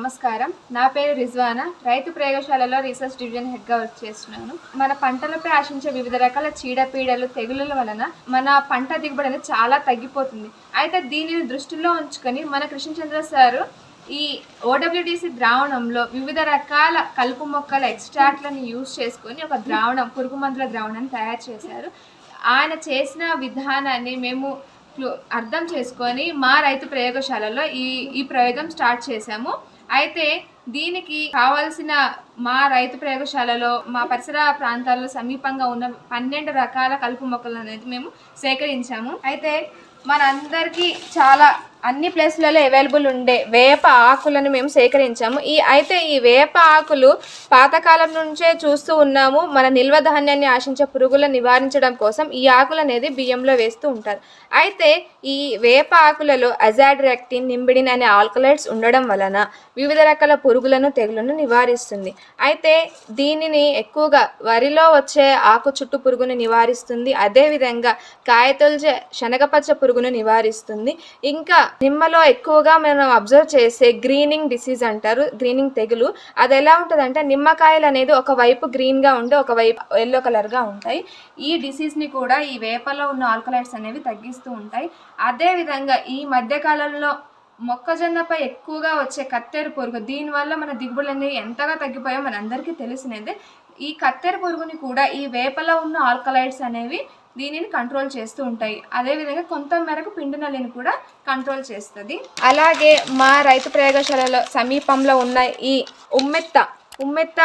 నమస్కారం. నా పేరు రిజ్వానా. రైతు ప్రయోగశాలలో రీసెర్చ్ డివిజన్ హెడ్గా వర్క్ చేస్తున్నాను. మన పంటలపై ఆశించే వివిధ రకాల చీడపీడలు తెగుళ్ళ వలన మన పంట దిగుబడి అనేది చాలా తగ్గిపోతుంది. అయితే దీనిని దృష్టిలో ఉంచుకొని మన కృష్ణచంద్ర సారు ఈ ఓడబ్ల్యూడిసి ద్రావణంలో వివిధ రకాల కలుపు మొక్కల ఎక్స్ట్రాక్ట్లను యూజ్ చేసుకొని ఒక ద్రావణం పురుగు మందుల ద్రావణాన్ని తయారు చేశారు. ఆయన చేసిన విధానాన్ని మేము అర్థం చేసుకొని మా రైతు ప్రయోగశాలలో ఈ ఈ ప్రయోగం స్టార్ట్ చేశాము. అయితే దీనికి కావాల్సిన మా రైతు ప్రయోగశాలలో మా పరిసర ప్రాంతాల్లో సమీపంగా ఉన్న పన్నెండు రకాల కలుపు మొక్కలు అనేది మేము సేకరించాము. అయితే మనందరికీ చాలా అన్ని ప్లేస్లలో అవైలబుల్ ఉండే వేప ఆకులను మేము సేకరించాము. ఈ అయితే ఈ వేప ఆకులు పాతకాలం నుంచే చూస్తూ ఉన్నాము. మన నిల్వ ధాన్యాన్ని ఆశించే పురుగులను నివారించడం కోసం ఈ ఆకులు అనేది బియ్యంలో వేస్తూ ఉంటారు. అయితే ఈ వేప ఆకులలో అజాడ్రెక్టిన్ నింబిడిన్ అనే ఆల్కలైడ్స్ ఉండడం వలన వివిధ రకాల పురుగులను తెగులను నివారిస్తుంది. అయితే దీనిని ఎక్కువగా వరిలో వచ్చే ఆకు చుట్టు పురుగును నివారిస్తుంది. అదేవిధంగా కాయతొలిచే శనగపచ్చ పురుగును నివారిస్తుంది. ఇంకా నిమ్మలో ఎక్కువగా మనం అబ్జర్వ్ చేసే గ్రీనింగ్ డిసీజ్ అంటారు గ్రీనింగ్ తెగులు. అది ఎలా ఉంటుంది అంటే నిమ్మకాయలు అనేది ఒకవైపు గ్రీన్గా ఉండి ఒకవైపు ఎల్లో కలర్గా ఉంటాయి. ఈ డిసీజ్ని కూడా ఈ వేపలో ఉన్న ఆల్కలైడ్స్ అనేవి తగ్గిస్తూ ఉంటాయి. అదేవిధంగా ఈ మధ్యకాలంలో మొక్కజొన్నపై ఎక్కువగా వచ్చే కత్తెర పురుగు దీనివల్ల మన దిగుబడులు అనేవి ఎంతగా తగ్గిపోయో మన అందరికీ తెలిసినదే. ఈ కత్తెర పురుగుని కూడా ఈ వేపలో ఉన్న ఆల్కలైడ్స్ అనేవి దీనిని కంట్రోల్ చేస్తూ ఉంటాయి. అదేవిధంగా కొంత మేరకు పిండి నల్లిని కూడా కంట్రోల్ చేస్తుంది. అలాగే మా రైతు ప్రయోగశాలలో సమీపంలో ఉన్న ఈ ఉమ్మెత్త ఉమ్మెత్త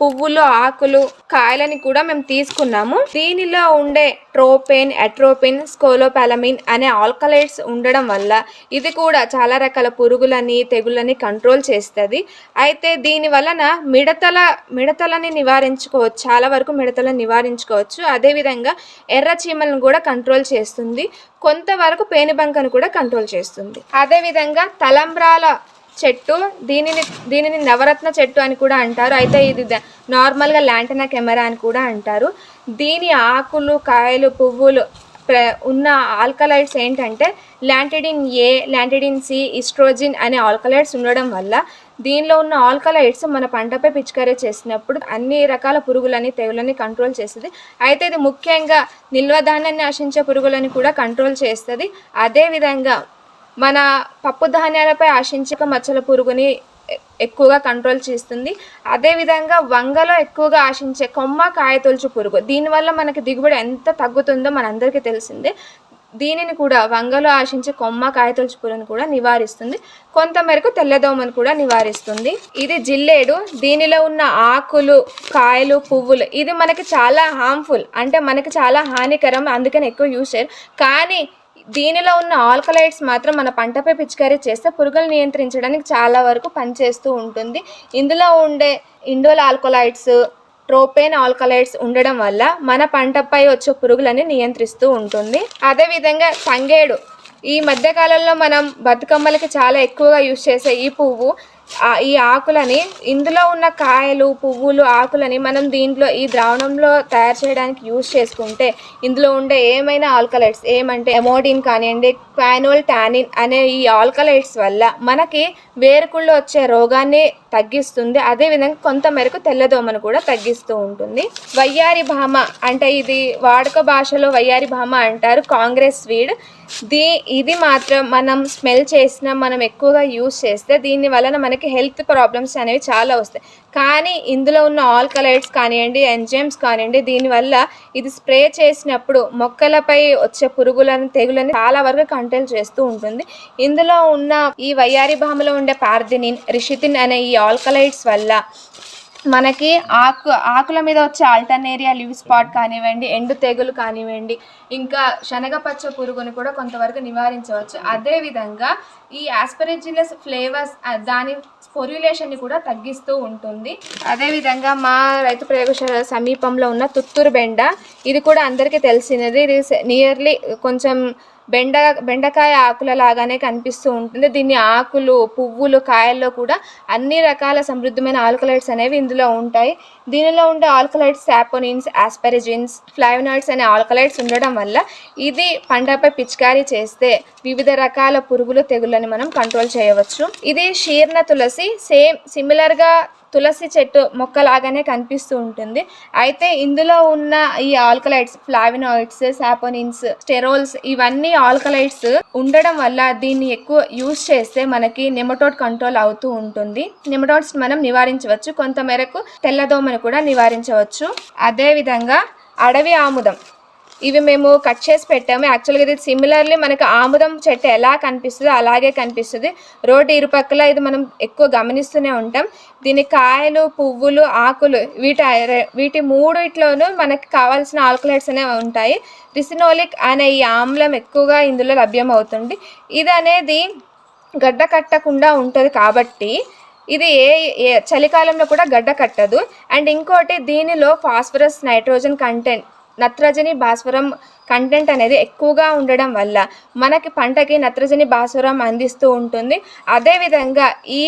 పువ్వులు ఆకులు కాయలని కూడా మేము తీసుకున్నాము. దీనిలో ఉండే ట్రోపెన్ అట్రోపిన్ స్కోలోపాలమిన్ అనే ఆల్కలైడ్స్ ఉండడం వల్ల ఇది కూడా చాలా రకాల పురుగులని తెగుళ్ళని కంట్రోల్ చేస్తుంది. అయితే దీని వలన మిడతల మిడతలని నివారించుకోవచ్చు చాలా వరకు మిడతలను నివారించుకోవచ్చు. అదేవిధంగా ఎర్ర చీమలను కూడా కంట్రోల్ చేస్తుంది. కొంతవరకు పేనుబంకను కూడా కంట్రోల్ చేస్తుంది. అదేవిధంగా తలంబ్రాల చెట్టు దీనిని దీనిని నవరత్న చెట్టు అని కూడా అంటారు. అయితే ఇది నార్మల్గా ల్యాంటనా కెమెరా అని కూడా అంటారు. దీని ఆకులు కాయలు పువ్వులు ప్ర ఉన్న ఆల్కలైడ్స్ ఏంటంటే ల్యాంటిడిన్ ఏ ల్యాంటిడిన్ సి ఇస్ట్రోజిన్ అనే ఆల్కలైడ్స్ ఉండడం వల్ల దీనిలో ఉన్న ఆల్కలైడ్స్ మన పంటపై పిచికారీ చేసినప్పుడు అన్ని రకాల పురుగులని తెగులని కంట్రోల్ చేస్తుంది. అయితే ఇది ముఖ్యంగా నిల్వ ధాన్యాన్ని ఆశించే పురుగులని కూడా కంట్రోల్ చేస్తుంది. అదేవిధంగా మన పప్పు ధాన్యాలపై ఆశించక మచ్చల పురుగుని ఎక్కువగా కంట్రోల్ చేస్తుంది. అదేవిధంగా వంగలో ఎక్కువగా ఆశించే కొమ్మ కాయతొలుచు పురుగు. దీనివల్ల మనకి దిగుబడి ఎంత తగ్గుతుందో మనందరికీ తెలిసిందే. దీనిని కూడా వంగలో ఆశించే కొమ్మ కాయతొలుచు పురుగును కూడా నివారిస్తుంది. కొంతమేరకు తెల్లదోమను కూడా నివారిస్తుంది. ఇది జిల్లేడు. దీనిలో ఉన్న ఆకులు కాయలు పువ్వులు ఇది మనకి చాలా హార్మ్ఫుల్ అంటే మనకి చాలా హానికరం అందుకని ఎక్కువ యూజ్ చేయరు. కానీ దీనిలో ఉన్న ఆల్కలైడ్స్ మాత్రం మన పంటపై పిచికారీ చేస్తే పురుగులు నియంత్రించడానికి చాలా వరకు పనిచేస్తూ ఉంటుంది. ఇందులో ఉండే ఇండోల్ ఆల్కలైడ్స్ ట్రోపేన్ ఆల్కలైడ్స్ ఉండడం వల్ల మన పంటపై వచ్చే పురుగులని నియంత్రిస్తూ ఉంటుంది. అదేవిధంగా తంగేడు ఈ మధ్యకాలంలో మనం బతుకమ్మలకి చాలా ఎక్కువగా యూజ్ చేసే ఈ పువ్వు ఈ ఆకులని ఇందులో ఉన్న కాయలు పువ్వులు ఆకులని మనం దీంట్లో ఈ ద్రావణంలో తయారు చేయడానికి యూజ్ చేసుకుంటే ఇందులో ఉండే ఏమైనా ఆల్కలైడ్స్ ఏమంటే ఎమోడిన్ కానివ్వండి క్వానోల్ టానిన్ అనే ఈ ఆల్కలైడ్స్ వల్ల మనకి వేరుకుళ్ళు వచ్చే రోగాన్ని తగ్గిస్తుంది. అదేవిధంగా కొంత మేరకు తెల్లదోమను కూడా తగ్గిస్తూ ఉంటుంది. వయ్యారి భామ అంటే ఇది వాడుక భాషలో వయ్యారి భామ అంటారు. Congress weed. దీ ఇది మాత్రం మనం స్మెల్ చేసిన మనం ఎక్కువగా యూస్ చేస్తే దీని వలన మనకి హెల్త్ ప్రాబ్లమ్స్ అనేవి చాలా వస్తాయి. కానీ ఇందులో ఉన్న ఆల్కలైడ్స్ కానివ్వండి ఎంజైమ్స్ కానివ్వండి దీనివల్ల ఇది స్ప్రే చేసినప్పుడు మొక్కలపై వచ్చే పురుగులను తెగులని చాలా వరకు కంట్రోల్ చేస్తూ ఉంటుంది. ఇందులో ఉన్న ఈ వయ్యారి భామలో ఉండే పార్థినిన్ రిషితిన్ అనే ఈ ఆల్కలైడ్స్ వల్ల మనకి ఆకు ఆకుల మీద వచ్చే ఆల్టర్నేరియా లివ్ స్పాట్ కానివ్వండి ఎండు తెగులు కానివ్వండి ఇంకా శనగపచ్చ పురుగుని కూడా కొంతవరకు నివారించవచ్చు. అదేవిధంగా ఈ ఆస్పరెజిలస్ ఫ్లేవర్స్ దాని పొర్యులేషన్ని కూడా తగ్గిస్తూ ఉంటుంది. అదేవిధంగా మా రైతు ప్రయోగశాల సమీపంలో ఉన్న తుత్తూరు బెండ ఇది కూడా అందరికీ తెలిసినది. ఇది నియర్లీ కొంచెం బెండ బెండకాయ ఆకుల లాగానే కనిపిస్తూ ఉంటుంది. దీన్ని ఆకులు పువ్వులు కాయల్లో కూడా అన్ని రకాల సమృద్ధమైన ఆల్కలైడ్స్ అనేవి ఇందులో ఉంటాయి. దీనిలో ఉండే ఆల్కలైడ్స్ శాపోనిన్స్ ఆస్పెరిజిన్స్ ఫ్లైవనాయిడ్స్ అనే ఆల్కలైడ్స్ ఉండడం వల్ల ఇది పంటపై పిచికారీ చేస్తే వివిధ రకాల పురుగులు తెగుళ్ళని మనం కంట్రోల్ చేయవచ్చు. ఇది షీర్ణ తులసి సేమ్ సిమిలర్గా తులసి చెట్టు మొక్కలాగానే కనిపిస్తూ ఉంటుంది. అయితే ఇందులో ఉన్న ఈ ఆల్కలైడ్స్ ఫ్లావినాయిడ్స్ సాపోనిన్స్ స్టెరోల్స్ ఇవన్నీ ఆల్కలైడ్స్ ఉండడం వల్ల దీన్ని ఎక్కువ యూజ్ చేస్తే మనకి నెమటోడ్ కంట్రోల్ అవుతూ ఉంటుంది. నెమటోడ్స్ మనం నివారించవచ్చు. కొంత మేరకు తెల్లదోమను కూడా నివారించవచ్చు. అదేవిధంగా అడవి ఆముదం ఇవి మేము కట్ చేసి పెట్టాము. యాక్చువల్గా ఇది సిమిలర్లీ మనకి ఆముదం చెట్టు ఎలా కనిపిస్తుందో అలాగే కనిపిస్తుంది. రోడ్డు ఇరుపక్కల ఇది మనం ఎక్కువ గమనిస్తూనే ఉంటాం. దీని కాయలు పువ్వులు ఆకులు వీటి వీటి మూడిట్లోనూ మనకి కావాల్సిన ఆల్కలైడ్స్ అనేవి ఉంటాయి. రిసినోలిక్ అనే ఈ ఆమ్లం ఎక్కువగా ఇందులో లభ్యం అవుతుంది ఇది అనేది గడ్డ కట్టకుండా ఉంటుంది కాబట్టి ఇది ఏ ఏ చలికాలంలో కూడా గడ్డ కట్టదు. అండ్ ఇంకోటి దీనిలో ఫాస్ఫరస్ నైట్రోజన్ కంటెంట్ నత్రజని భాస్వరం కంటెంట్ అనేది ఎక్కువగా ఉండడం వల్ల మనకి పంటకి నత్రజని భాస్వరం అందిస్తూ ఉంటుంది. అదేవిధంగా ఈ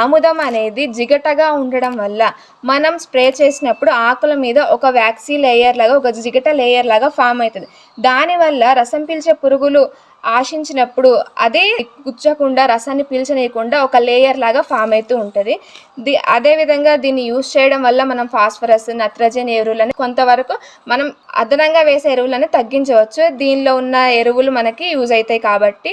ఆముదం అనేది జిగటగా ఉండడం వల్ల మనం స్ప్రే చేసినప్పుడు ఆకుల మీద ఒక వ్యాక్సీ లేయర్ లాగా ఒక జిగట లేయర్ లాగా ఫామ్ అవుతుంది. దానివల్ల రసం పీల్చే పురుగులు ఆశించినప్పుడు అదే గుచ్చకుండా రసాన్ని పీల్చనీయకుండా ఒక లేయర్ లాగా ఫామ్ అవుతూ ఉంటుంది. ది అదేవిధంగా దీన్ని యూస్ చేయడం వల్ల మనం ఫాస్ఫరస్ నత్రజని ఎరువులని కొంతవరకు మనం అదనంగా వేసే ఎరువులని తగ్గించవచ్చు. దీనిలో ఉన్న ఎరువులు మనకి యూజ్ అవుతాయి కాబట్టి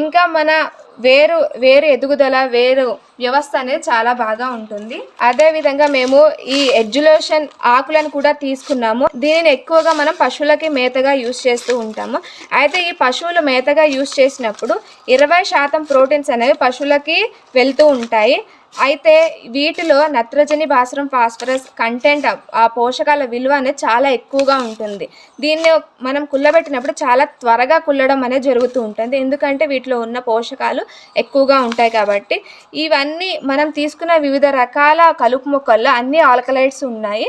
ఇంకా మన వేరు వేరు ఎదుగుదల వేరు వ్యవస్థ అనేది చాలా బాగా ఉంటుంది. అదే విధంగా మేము ఈ ఎడ్యులేషన్ ఆకులను కూడా తీసుకున్నాము. దీనిని ఎక్కువగా మనం పశువులకి మేతగా యూజ్ చేస్తూ ఉంటాము. అయితే ఈ పశువులు మేతగా యూజ్ చేసినప్పుడు ఇరవై శాతం ప్రోటీన్స్ అనేవి పశువులకి వెళ్తూ ఉంటాయి. అయితే వీటిలో నత్రజని భాస్వరం ఫాస్ఫరస్ కంటెంట్ ఆ పోషకాల విలువ అనేది చాలా ఎక్కువగా ఉంటుంది. దీన్ని మనం కుల్లబెట్టినప్పుడు చాలా త్వరగా కుల్లడం అనేది జరుగుతూ ఉంటుంది. ఎందుకంటే వీటిలో ఉన్న పోషకాలు ఎక్కువగా ఉంటాయి కాబట్టి ఇవన్నీ మనం తీసుకున్న వివిధ రకాల కలుపు మొక్కల్లో అన్ని ఆల్కలైడ్స్ ఉన్నాయి.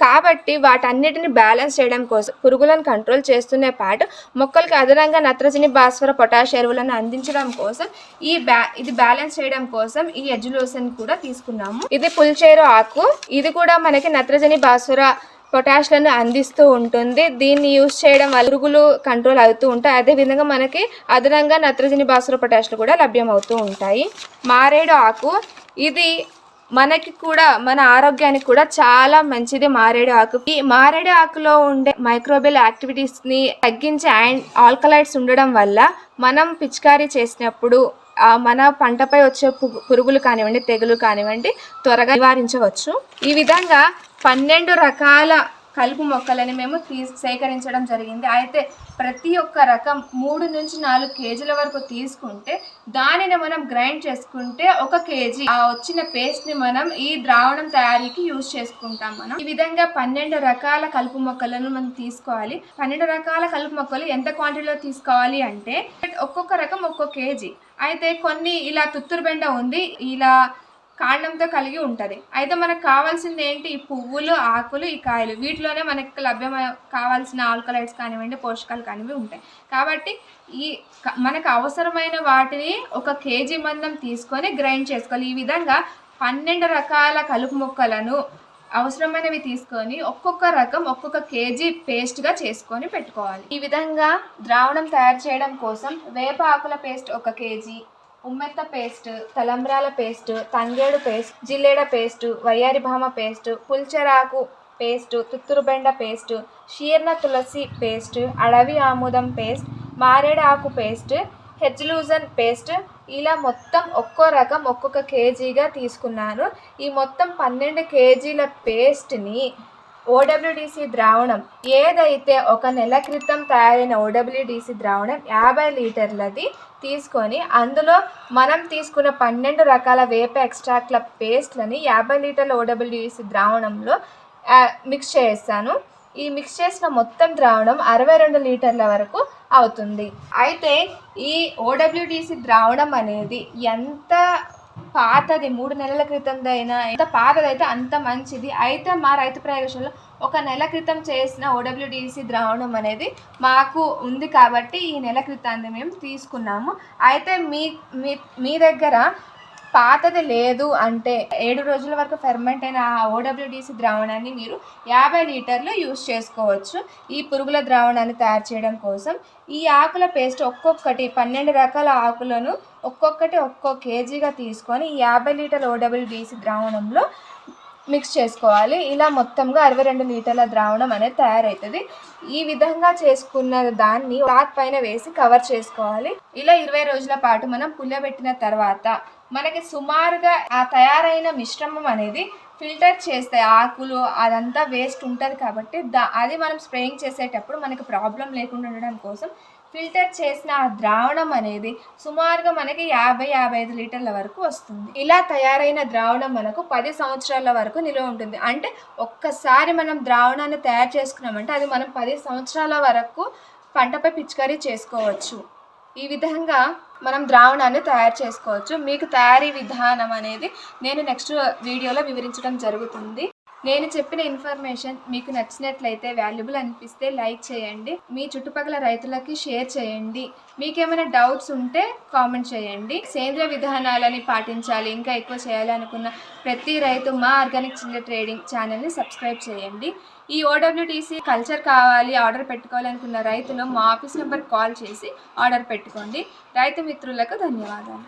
కాబట్టి వాటన్నిటిని బ్యాలెన్స్ చేయడం కోసం పురుగులను కంట్రోల్ చేస్తునే పాటు మొక్కలకి అదనంగా నత్రజని భాస్వర పొటాష్ ఎరువులను అందించడం కోసం ఈ బ్యా ఇది బ్యాలెన్స్ చేయడం కోసం ఈ ఎజ్యులోసన్ కూడా తీసుకున్నాము. ఇది పుల్చేరు ఆకు. ఇది కూడా మనకి నత్రజని భాస్వర పొటాష్లను అందిస్తూ ఉంటుంది. దీన్ని యూస్ చేయడం వల్ల పురుగులు కంట్రోల్ అవుతూ ఉంటాయి. అదేవిధంగా మనకి అదనంగా నత్రజని భాస్వర పొటాష్లు కూడా లభ్యమవుతూ ఉంటాయి. మారేడు ఆకు. ఇది మనకి కూడా మన ఆరోగ్యానికి కూడా చాలా మంచిది మారేడు ఆకు. ఈ మారేడు ఆకులో ఉండే మైక్రోబియల్ యాక్టివిటీస్ని తగ్గించే అండ్ ఆల్కలైడ్స్ ఉండడం వల్ల మనం పిచికారీ చేసినప్పుడు మన పంటపై వచ్చే పు- పురుగులు కానివ్వండి తెగులు కానివ్వండి త్వరగా నివారించవచ్చు. ఈ విధంగా పన్నెండు రకాల కలుపు మొక్కలని మేము తీ సేకరించడం జరిగింది. అయితే ప్రతి ఒక్క రకం మూడు నుంచి నాలుగు కేజీల వరకు తీసుకుంటే దానిని మనం గ్రైండ్ చేసుకుంటే ఒక కేజీ ఆ వచ్చిన పేస్ట్ని మనం ఈ ద్రావణం తయారీకి యూజ్ చేసుకుంటాం మనం. ఈ విధంగా పన్నెండు రకాల కలుపు మొక్కలను మనం తీసుకోవాలి. పన్నెండు రకాల కలుపు మొక్కలు ఎంత క్వాంటిటీలో తీసుకోవాలి అంటే ఒక్కొక్క రకం ఒక్కొక్క కేజీ. అయితే కొన్ని ఇలా తుత్తురు బెండ ఉంది ఇలా కాండంతో కలిగి ఉంటుంది. అయితే మనకు కావాల్సింది ఏంటి? ఈ పువ్వులు ఆకులు ఈ కాయలు. వీటిలోనే మనకి లభ్యం కావాల్సిన ఆల్కలైడ్స్ కానివ్వండి పోషకాలు కానివి ఉంటాయి. కాబట్టి ఈ మనకు అవసరమైన వాటిని ఒక కేజీ మందం తీసుకొని గ్రైండ్ చేసుకోవాలి. ఈ విధంగా పన్నెండు రకాల కలుపు మొక్కలను అవసరమైనవి తీసుకొని ఒక్కొక్క రకం ఒక్కొక్క కేజీ పేస్ట్గా చేసుకొని పెట్టుకోవాలి. ఈ విధంగా ద్రావణం తయారు చేయడం కోసం వేప ఆకుల పేస్ట్ ఒక కేజీ ఉమ్మెత్త పేస్ట్ తలంబ్రాల పేస్ట్ తంగేడు పేస్ట్ జిల్లేడ పేస్ట్ వయ్యారిభామ పేస్టు పేస్ట్ పుల్చెరాకు పేస్ట్ తుత్తురుబెండ పేస్ట్ షీర్ణ తులసి పేస్ట్ అడవి ఆముదం పేస్ట్ మారేడు ఆకు పేస్ట్ హెజ్లూజన్ పేస్ట్. ఇలా మొత్తం ఒక్కో రకం ఒక్కొక్క కేజీగా తీసుకున్నాను. ఈ మొత్తం పన్నెండు కేజీల పేస్ట్ని ఓడబ్ల్యూడిసి ద్రావణం ఏదైతే ఒక నెల క్రితం తయారైన ఓడబ్ల్యూడిసి ద్రావణం యాభై లీటర్లది తీసుకొని అందులో మనం తీసుకున్న పన్నెండు రకాల వేప ఎక్స్ట్రాక్ట్ల పేస్ట్లని యాభై లీటర్ల ఓడబ్ల్యూడిసి ద్రావణంలో మిక్స్ చేస్తాను. ఈ మిక్స్ చేసిన మొత్తం ద్రావణం అరవై రెండు లీటర్ల వరకు అవుతుంది. అయితే ఈ ఓడబ్ల్యూడిసి ద్రావణం అనేది ఎంత పాతది మూడు నెలల క్రితందైనా ఎంత పాతదైతే అంత మంచిది. అయితే మా రైతు ప్రయోగశాలలో ఒక నెల క్రితం చేసిన ఓడబ్ల్యూడిసి ద్రావణం అనేది మాకు ఉంది కాబట్టి ఈ నెల క్రితాన్ని మేము తీసుకున్నాము. అయితే మీ మీ మీ దగ్గర పాతది లేదు అంటే ఏడు రోజుల వరకు ఫెర్మెంట్ అయిన ఆ ఓడబ్ల్యూడిసి ద్రావణాన్ని మీరు యాభై లీటర్లు యూస్ చేసుకోవచ్చు. ఈ పురుగుల ద్రావణాన్ని తయారు చేయడం కోసం ఈ ఆకుల పేస్ట్ ఒక్కొక్కటి పన్నెండు రకాల ఆకులను ఒక్కొక్కటి ఒక్కో కేజీగా తీసుకొని ఈ యాభై లీటర్ల ఓడబ్ల్యూడిసి ద్రావణంలో మిక్స్ చేసుకోవాలి. ఇలా మొత్తంగా అరవై రెండు లీటర్ల ద్రావణం అనేది తయారవుతుంది ఈ విధంగా చేసుకున్న దాన్ని క్లాత్ పైన వేసి కవర్ చేసుకోవాలి. ఇలా ఇరవై రోజుల పాటు మనం పుల్లబెట్టిన తర్వాత మనకి సుమారుగా ఆ తయారైన మిశ్రమం అనేది ఫిల్టర్ చేస్తాయి ఆకులు అదంతా వేస్ట్ ఉంటుంది కాబట్టి దా అది మనం స్ప్రేయింగ్ చేసేటప్పుడు మనకి ప్రాబ్లం లేకుండా ఉండడం కోసం ఫిల్టర్ చేసిన ఆ ద్రావణం అనేది సుమారుగా మనకి యాభై యాభై ఐదు లీటర్ల వరకు వస్తుంది. ఇలా తయారైన ద్రావణం మనకు పది సంవత్సరాల వరకు నిల్వ ఉంటుంది. అంటే ఒక్కసారి మనం ద్రావణాన్ని తయారు చేసుకున్నామంటే అది మనం పది సంవత్సరాల వరకు పంటపై పిచికారీ చేసుకోవచ్చు. ఈ విధంగా మనం ద్రావణాన్ని తయారు చేసుకోవచ్చు. మీకు తయారీ విధానం అనేది నేను నెక్స్ట్ వీడియోలో వివరించడం జరుగుతుంది. నేను చెప్పిన ఇన్ఫర్మేషన్ మీకు నచ్చినట్లయితే వాల్యుబుల్ అనిపిస్తే లైక్ చేయండి. మీ చుట్టుపక్కల రైతులకి షేర్ చేయండి. మీకేమైనా డౌట్స్ ఉంటే కామెంట్ చేయండి. సేంద్రియ విధానాలని పాటించాలి ఇంకా ఎక్కువ చేయాలనుకున్న ప్రతి రైతు మా ఆర్గానిక్ చిల్లర ట్రేడింగ్ ఛానల్ని సబ్స్క్రైబ్ చేయండి. ఈ ఓడబ్ల్యూటీసీ కల్చర్ కావాలి ఆర్డర్ పెట్టుకోవాలనుకున్న రైతులు మా ఆఫీస్ నెంబర్ కాల్ చేసి ఆర్డర్ పెట్టుకోండి. రైతు మిత్రులకు ధన్యవాదాలు.